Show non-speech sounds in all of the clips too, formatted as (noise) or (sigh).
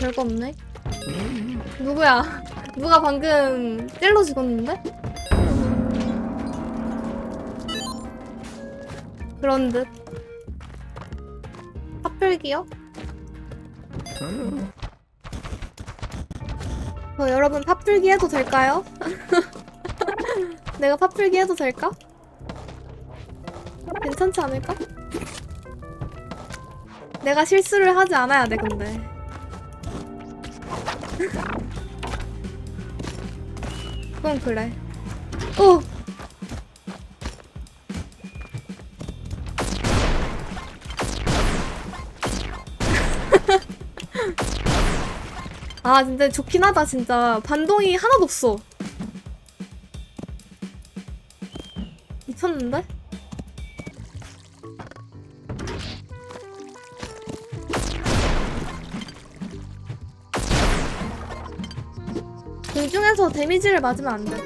별거 없네. 누구야? 누가 방금 찔러 죽었는데? 그런 듯. 핫플기요? 어, 여러분 팥불기 해도 될까요? (laughs) 내가 팥불기 해도 될까? 괜찮지 않을까? 내가 실수를 하지 않아야 돼 근데 그건 그래 오! (laughs) 아 근데 좋긴 하다 진짜 반동이 하나도 없어 미쳤는데? 공중에서 데미지를 맞으면 안 되나?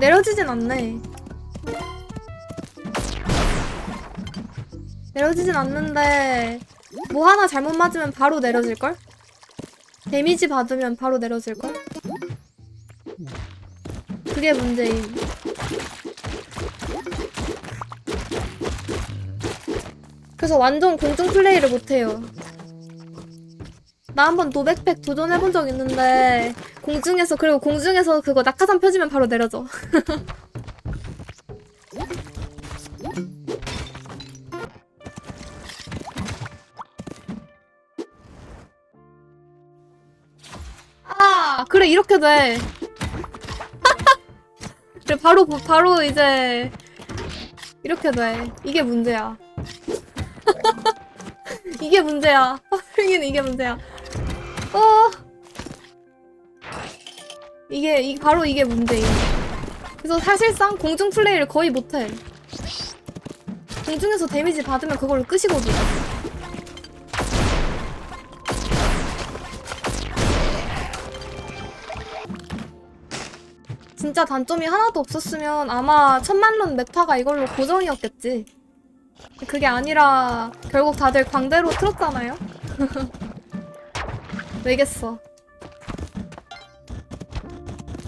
내려지진 않네 내려지진 않는데 뭐 하나 잘못 맞으면 바로 내려질걸? 데미지 받으면 바로 내려질걸? 그게 문제임. 그래서 완전 공중 플레이를 못해요. 나 한번 노백팩 도전해본 적 있는데 공중에서 그리고 공중에서 그거 낙하산 펴지면 바로 내려져. (laughs) 아 그래 이렇게 돼. (laughs) 그래 바로 바로 이제 이렇게 돼. 이게 문제야. (laughs) 이게 문제야. 하필이는 이게 문제야. 어. 이게 이 바로 이게 문제임. 그래서 사실상 공중 플레이를 거의 못해. 공중에서 데미지 받으면 그걸로 끝이거든. 진짜 단점이 하나도 없었으면 아마 천만론 메타가 이걸로 고정이었겠지. 그게 아니라 결국 다들 광대로 틀었잖아요. (laughs) 왜겠어.